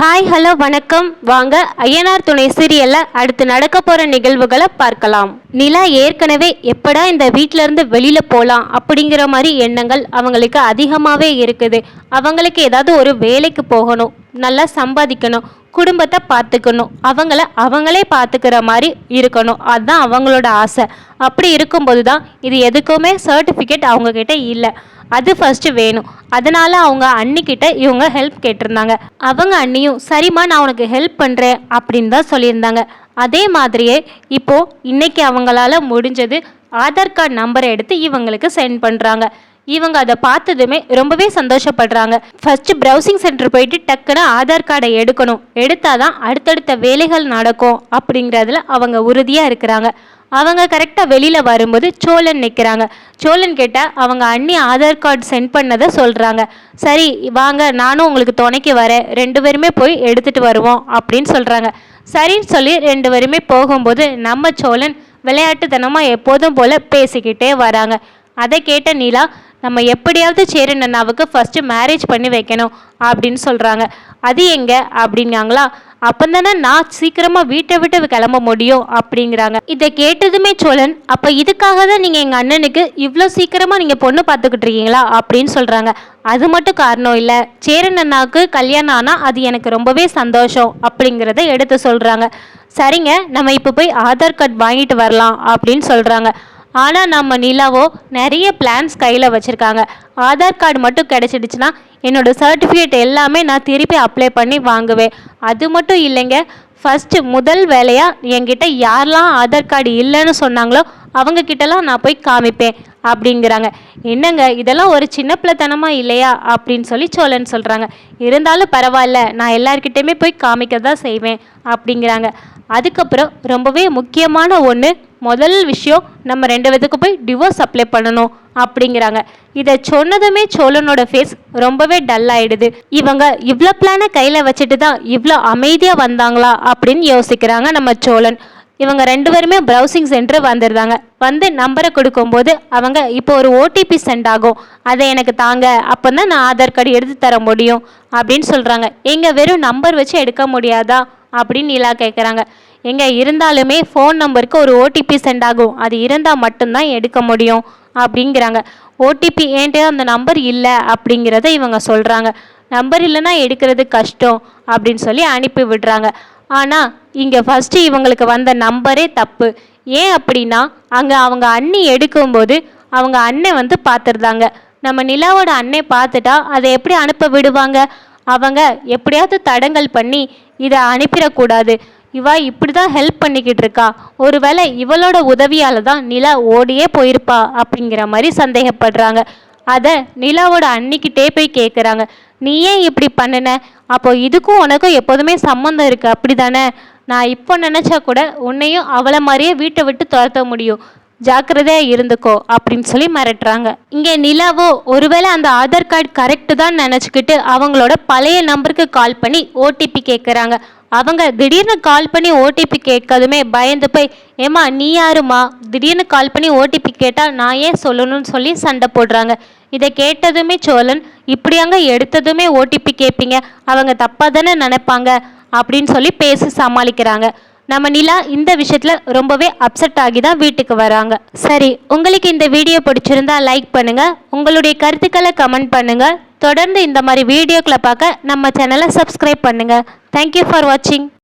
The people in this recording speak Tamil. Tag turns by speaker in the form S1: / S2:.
S1: ஹாய் ஹலோ வணக்கம். வாங்க ஐயனார் துணை சீரியல்ல அடுத்து நடக்க போற நிகழ்வுகளை பார்க்கலாம். நிலா ஏற்கனவே எப்படா இந்த வீட்ல இருந்து வெளியில போலாம் அப்படிங்கிற மாதிரி எண்ணங்கள் அவங்களுக்கு அதிகமாவே இருக்குது. அவங்களுக்கு ஏதாவது ஒரு வேலைக்கு போகணும் நல்லா சம்பாதிக்கணும் குடும்பத்தை பார்த்துக்கணும் அவங்கள அவங்களே பார்த்துக்கிற மாதிரி இருக்கணும். அதுதான் அவங்களோட ஆசை. அப்படி இருக்கும்போது தான் இது எதுக்குமே சர்டிஃபிகேட் அவங்கக்கிட்ட இல்லை. அது ஃபஸ்ட்டு வேணும். அதனால் அவங்க அண்ணிக்கிட்ட இவங்க ஹெல்ப் கேட்டிருந்தாங்க. அவங்க அண்ணியும் சரிம்மா நான் உனக்கு ஹெல்ப் பண்ணுறேன் அப்படின்னு தான் சொல்லியிருந்தாங்க. அதே மாதிரியே இப்போது இன்றைக்கி அவங்களால முடிஞ்சது ஆதார் கார்டு நம்பரை எடுத்து இவங்களுக்கு சென்ட் பண்ணுறாங்க இவங்க அதை பார்த்ததுமே ரொம்பவே சந்தோஷப்படுறாங்க. ஃபர்ஸ்ட் ப்ரௌசிங் சென்டர் போயிட்டு டக்குன்னு ஆதார் கார்டை எடுக்கணும். எடுத்தாதான் அடுத்தடுத்த வேலைகள் நடக்கும் அப்படிங்கிறதுல அவங்க உறுதியாக இருக்கிறாங்க. அவங்க கரெக்டாக வெளியில் வரும்போது சோழன் நிற்கிறாங்க சோழன் கேட்டால் அவங்க அண்ணி ஆதார் கார்டு சென்ட் பண்ணதை சொல்கிறாங்க சரி வாங்க நானும் உங்களுக்கு துணைக்கு வரேன். ரெண்டு பேருமே போய் எடுத்துகிட்டு வருவோம் அப்படின்னு சொல்கிறாங்க சரின்னு சொல்லி ரெண்டு பேருமே போகும்போது நம்ம சோழன் விளையாட்டுத்தனமாக எப்போதும் போல் பேசிக்கிட்டே வராங்க. அதை கேட்ட நீலா நம்ம எப்படியாவது சேரன் அண்ணாவுக்கு ஃபஸ்ட்டு மேரேஜ் பண்ணி வைக்கணும் அப்படின்னு சொல்கிறாங்க அது எங்கே? அப்படின்னாங்களா அப்போ தானே நான் சீக்கிரமாக வீட்டை விட்டு கிளம்ப முடியும் அப்படிங்கிறாங்க. இதை கேட்டதுமே சோழன் அப்போ இதுக்காக தான் நீங்கள் எங்கள் அண்ணனுக்கு இவ்வளோ சீக்கிரமாக நீங்கள் பொண்ணு பார்த்துக்கிட்டு இருக்கீங்களா அப்படின்னு சொல்கிறாங்க அது மட்டும் காரணம் இல்லை சேரன் அண்ணாவுக்கு கல்யாணம் ஆனால் அது எனக்கு ரொம்பவே சந்தோஷம் அப்படிங்கிறத எடுத்து சொல்கிறாங்க சரிங்க நம்ம இப்போ போய் ஆதார் கார்டு வாங்கிட்டு வரலாம் அப்படின்னு சொல்கிறாங்க ஆனால் நம்ம நிலாவோ நிறைய பிளான்ஸ் கையில் வச்சுருக்காங்க. ஆதார் கார்டு மட்டும் கிடச்சிடுச்சுன்னா என்னோடய சர்டிஃபிகேட் எல்லாமே நான் திருப்பி அப்ளை பண்ணி வாங்குவேன். அது மட்டும் இல்லைங்க ஃபஸ்ட்டு முதல் வேலையாக என்கிட்ட யாரெல்லாம் ஆதார் கார்டு இல்லைன்னு சொன்னாங்களோ அவங்க கிட்டலாம் நான் போய் காமிப்பேன் அப்படிங்கிறாங்க. என்னங்க இதெல்லாம் ஒரு சின்ன பிள்ளைத்தனமாக இல்லையா? அப்படின்னு சொல்லி சோழன் சொல்கிறாங்க இருந்தாலும் பரவாயில்ல நான் எல்லார்கிட்டையுமே போய் காமிக்க தான் செய்வேன் அப்படிங்கிறாங்க. அதுக்கப்புறம் ரொம்பவே முக்கியமான ஒன்று முதல் விஷயம் நம்ம ரெண்டு பேத்துக்கு போய் டிவோர்ஸ் அப்ளை பண்ணணும் அப்படிங்கிறாங்க. இதை சொன்னதுமே சோழனோட ஃபேஸ் ரொம்பவே டல் ஆயிடுது. இவங்க இவ்வளோ பிளானை கையில் வச்சுட்டு தான் இவ்வளோ அமைதியாக வந்தாங்களா அப்படின்னு யோசிக்கிறாங்க நம்ம சோழன். இவங்க ரெண்டு பேருமே ப்ரௌசிங் சென்டர் வந்துடுறாங்க. வந்து நம்பரை கொடுக்கும்போது அவங்க இப்போ ஒரு ஓடிபி சென்ட் ஆகும். அதை எனக்கு தாங்க அப்போ தான் நான் ஆதார் கார்டு எடுத்து தர முடியும் அப்படின்னு சொல்கிறாங்க எங்கள் வெறும் நம்பர் வச்சு எடுக்க முடியாதா அப்படின்னு நிலா கேட்குறாங்க எங்கே இருந்தாலுமே ஃபோன் நம்பருக்கு ஒரு ஓடிபி சென்ட் ஆகும். அது இருந்தால் மட்டும்தான் எடுக்க முடியும் அப்படிங்கிறாங்க. ஓடிபி ஏன்ட்டு அந்த நம்பர் இல்லை அப்படிங்கிறத இவங்க சொல்கிறாங்க நம்பர் இல்லைன்னா எடுக்கிறது கஷ்டம் அப்படின்னு சொல்லி அனுப்பி விடுறாங்க. ஆனால் இங்கே ஃபஸ்ட்டு இவங்களுக்கு வந்த நம்பரே தப்பு. ஏன் அப்படின்னா அங்கே அவங்க அண்ணி எடுக்கும்போது அவங்க அண்ணன் வந்து பார்த்துருந்தாங்க நம்ம நிலாவோட அண்ணன் பார்த்துட்டா அதை எப்படி அனுப்ப விடுவாங்க? அவங்க எப்படியாவது தடங்கல் பண்ணி இதை அனுப்பிடக்கூடாது. இவா இப்படி தான் ஹெல்ப் பண்ணிக்கிட்டு இருக்கா. ஒருவேளை இவளோட உதவியால் தான் நிலா ஓடியே போயிருப்பா அப்படிங்கிற மாதிரி சந்தேகப்படுறாங்க. அதை நிலாவோட அன்னிக்கிட்டே போய் கேட்குறாங்க நீ ஏன் இப்படி பண்ணின? அப்போ இதுக்கும் உனக்கும் எப்போதுமே சம்மந்தம் இருக்குது அப்படி தானே நான் இப்போ நினச்சா கூட உன்னையும் அவளை மாதிரியே வீட்டை விட்டு துரத்த முடியும். ஜாக்கிரதையாக இருந்துக்கோ அப்படின்னு சொல்லி மிரட்டுறாங்க. இங்கே நிலாவோ ஒருவேளை அந்த ஆதார் கார்டு கரெக்டு தான் நினச்சிக்கிட்டு அவங்களோட பழைய நம்பருக்கு கால் பண்ணி ஓடிபி கேட்குறாங்க அவங்க திடீர்னு கால் பண்ணி ஓடிபி கேட்கறதுமே பயந்து போய் ஏமா நீ யாருமா திடீர்னு கால் பண்ணி ஓடிபி கேட்டால் நான் ஏன் சொல்லணும்னு சொல்லி சண்டை போடுறாங்க. இதை கேட்டதுமே சோழன் இப்படியாங்க எடுத்ததுமே ஓடிபி கேட்பீங்க. அவங்க தப்பாக தானே நினைப்பாங்க? அப்படின்னு சொல்லி பேசி சமாளிக்கிறாங்க. நம்ம நிலா இந்த விஷயத்தில் ரொம்பவே அப்செட் ஆகி தான் வீட்டுக்கு வராங்க. சரி உங்களுக்கு இந்த வீடியோ பிடிச்சிருந்தா லைக் பண்ணுங்கள் உங்களுடைய கருத்துக்களை கமெண்ட் பண்ணுங்கள் தொடர்ந்து இந்த மாதிரி வீடியோக்களை பார்க்க நம்ம சேனலை சப்ஸ்கிரைப் பண்ணுங்கள் தேங்க்யூ ஃபார் வாட்சிங்